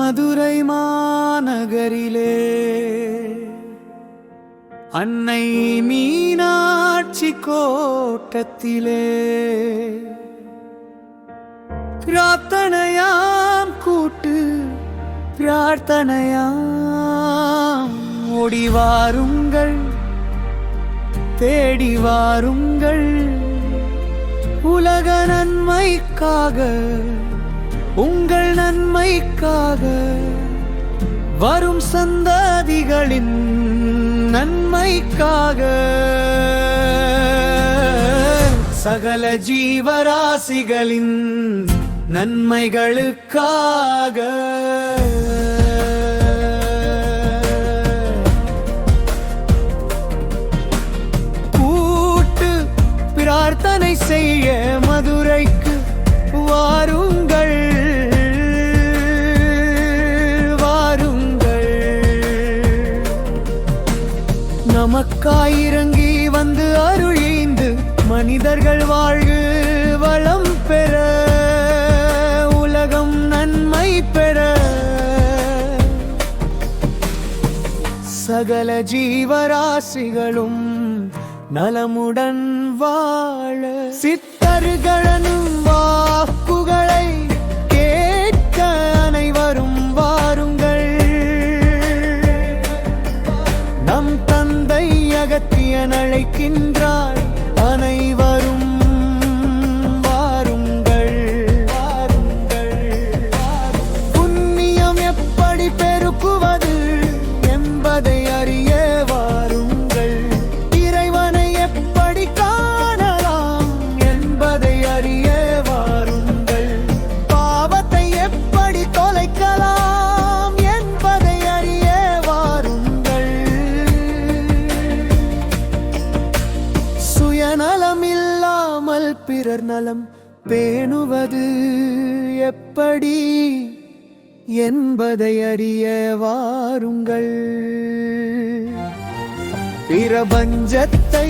மதுரை மாநகரிலே. அன்னை மீனாட்சி கோட்டத்திலே. பிரார்த்தனையாம் கூட்டு பிரார்த்தனையாம் ஓடிவாருங்கள் தேடி வாருங்கள். உலக நன்மைக்காக உங்கள் நன்மைக்காக வரும் சந்ததிகளின் நன்மைக்காக. சகல ஜீவராசிகளின் நன்மைகளுக்காக. கூட்டு பிரார்த்தனை செய்ய மதுரைக்கு வாருங்கள். நமக்காய் இறங்கி வந்து அருளிந்து மனிதர்கள் வாழ்வு வளம் பெற உலகம் நன்மை பெற. சகல ஜீவராசிகளும் நலமுடன் வாழ. சித்தர்களனும் அகத்தியன் அழைக்கின்றார். சுயநலம் இல்லாமல் பிறர் நலம் பேணுவது எப்படி என்பதை அறிய வாருங்கள் பிரபஞ்சத்தை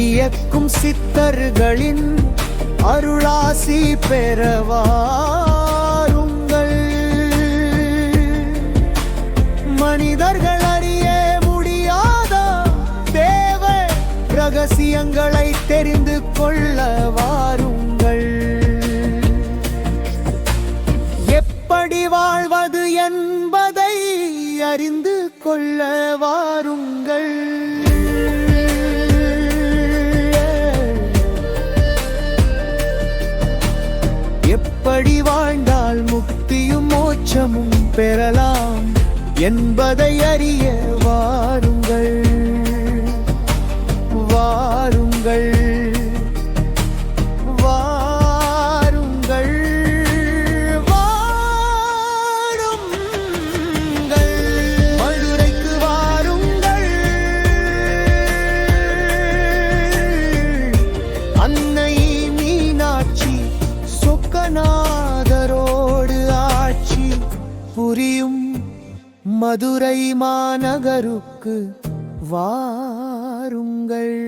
இயக்கும் சித்தர்களின் அருளாசி பெறவா ரகசியங்களை தெரிந்து கொள்ள வாருங்கள். எப்படி வாழ்வது என்பதை அறிந்து கொள்ள வாருங்கள். எப்படி வாழ்ந்தால் முக்தியும் மோட்சமும் பெறலாம் என்பதை அறிய வாருங்கள். மதுரை மாநகருக்கு வாருங்கள்.